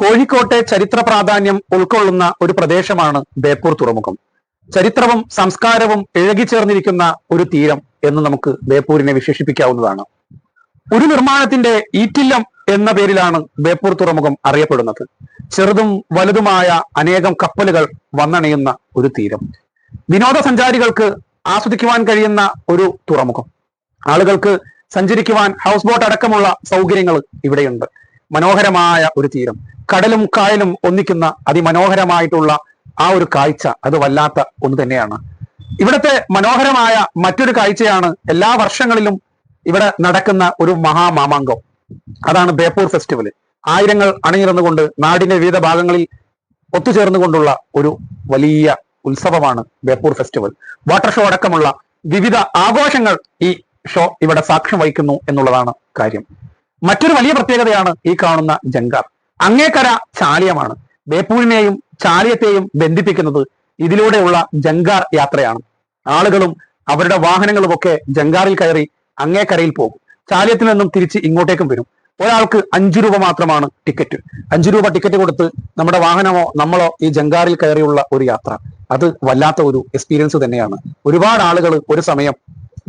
കോഴിക്കോട്ടെ ചരിത്ര പ്രാധാന്യം ഉൾക്കൊള്ളുന്ന ഒരു പ്രദേശമാണ് ബേപ്പൂർ തുറമുഖം. ചരിത്രവും സംസ്കാരവും ഇഴകിച്ചേർന്നിരിക്കുന്ന ഒരു തീരം എന്ന് നമുക്ക് ബേപ്പൂരിനെ വിശേഷിപ്പിക്കാവുന്നതാണ്. ഒരു നിർമ്മാണത്തിന്റെ ഈറ്റില്ലം എന്ന പേരിലാണ് ബേപ്പൂർ തുറമുഖം അറിയപ്പെടുന്നത്. ചെറുതും വലുതുമായ അനേകം കപ്പലുകൾ വന്നണയുന്ന ഒരു തീരം. വിനോദസഞ്ചാരികൾക്ക് ആസ്വദിക്കുവാൻ കഴിയുന്ന ഒരു തുറമുഖം. ആളുകൾക്ക് സഞ്ചരിക്കുവാൻ ഹൗസ് ബോട്ട് അടക്കമുള്ള സൗകര്യങ്ങൾ ഇവിടെയുണ്ട്. മനോഹരമായ ഒരു തീരം. കടലും കായലും ഒന്നിക്കുന്ന അതിമനോഹരമായിട്ടുള്ള ആ ഒരു കാഴ്ച അത് വല്ലാത്ത ഒന്ന് തന്നെയാണ്. ഇവിടുത്തെ മനോഹരമായ മറ്റൊരു കാഴ്ചയാണ് എല്ലാ വർഷങ്ങളിലും ഇവിടെ നടക്കുന്ന ഒരു മഹാമാമാങ്കം. അതാണ് ബേപ്പൂർ ഫെസ്റ്റിവൽ. ആയിരങ്ങൾ അണിനിരന്നുകൊണ്ട് നാടിന്റെ വിവിധ ഭാഗങ്ങളിൽ ഒത്തുചേർന്നുകൊണ്ടുള്ള ഒരു വലിയ ഉത്സവമാണ് ബേപ്പൂർ ഫെസ്റ്റിവൽ. വാട്ടർ ഷോ അടക്കമുള്ള വിവിധ ആഘോഷങ്ങൾ ഈ ഷോ ഇവിടെ സാക്ഷ്യം വഹിക്കുന്നു എന്നുള്ളതാണ് കാര്യം. മറ്റൊരു വലിയ പ്രത്യേകതയാണ് ഈ കാണുന്ന ജങ്കാർ. അങ്ങേക്കര ചാലിയമാണ്. ബേപ്പൂരിനെയും ചാലിയത്തെയും ബന്ധിപ്പിക്കുന്നത് ഇതിലൂടെയുള്ള ജങ്കാർ യാത്രയാണ്. ആളുകളും അവരുടെ വാഹനങ്ങളും ഒക്കെ ജങ്കാറിൽ കയറി അങ്ങേക്കരയിൽ പോകും. ചാലിയത്തിൽ നിന്നും തിരിച്ച് ഇങ്ങോട്ടേക്കും വരും. ഒരാൾക്ക് അഞ്ചു രൂപ മാത്രമാണ് ടിക്കറ്റ്. അഞ്ചു രൂപ ടിക്കറ്റ് കൊടുത്ത് നമ്മുടെ വാഹനമോ നമ്മളോ ഈ ജങ്കാറിൽ കയറിയുള്ള ഒരു യാത്ര. അത് വല്ലാത്ത ഒരു എക്സ്പീരിയൻസ് തന്നെയാണ്. ഒരുപാട് ആളുകൾ ഒരു സമയം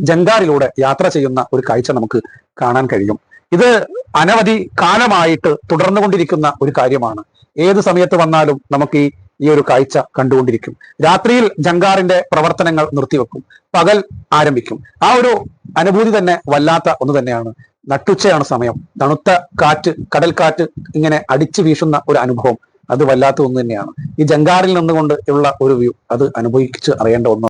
ജങ്കാറിലൂടെ യാത്ര ചെയ്യുന്ന ഒരു കാഴ്ച നമുക്ക് കാണാൻ കഴിയും. ഇത് അനവധി കാലമായിട്ട് തുടർന്നുകൊണ്ടിരിക്കുന്ന ഒരു കാര്യമാണ്. ഏത് സമയത്ത് വന്നാലും നമുക്ക് ഈ ഈ ഒരു കാഴ്ച കണ്ടുകൊണ്ടിരിക്കും. രാത്രിയിൽ ജങ്കാറിന്റെ പ്രവർത്തനങ്ങൾ നിർത്തിവെക്കും. പകൽ ആരംഭിക്കും. ആ ഒരു അനുഭൂതി തന്നെ വല്ലാത്ത ഒന്ന് തന്നെയാണ്. നട്ടുച്ചയാണ് സമയം. തണുത്ത കാറ്റ് കടൽ കാറ്റ് ഇങ്ങനെ അടിച്ചു വീശുന്ന ഒരു അനുഭവം. അത് വല്ലാത്ത ഒന്ന് തന്നെയാണ്. ഈ ജങ്കാറിൽ നിന്നുകൊണ്ട് ഉള്ള ഒരു വ്യൂ അത് അനുഭവിച്ച് അറിയേണ്ട ഒന്ന്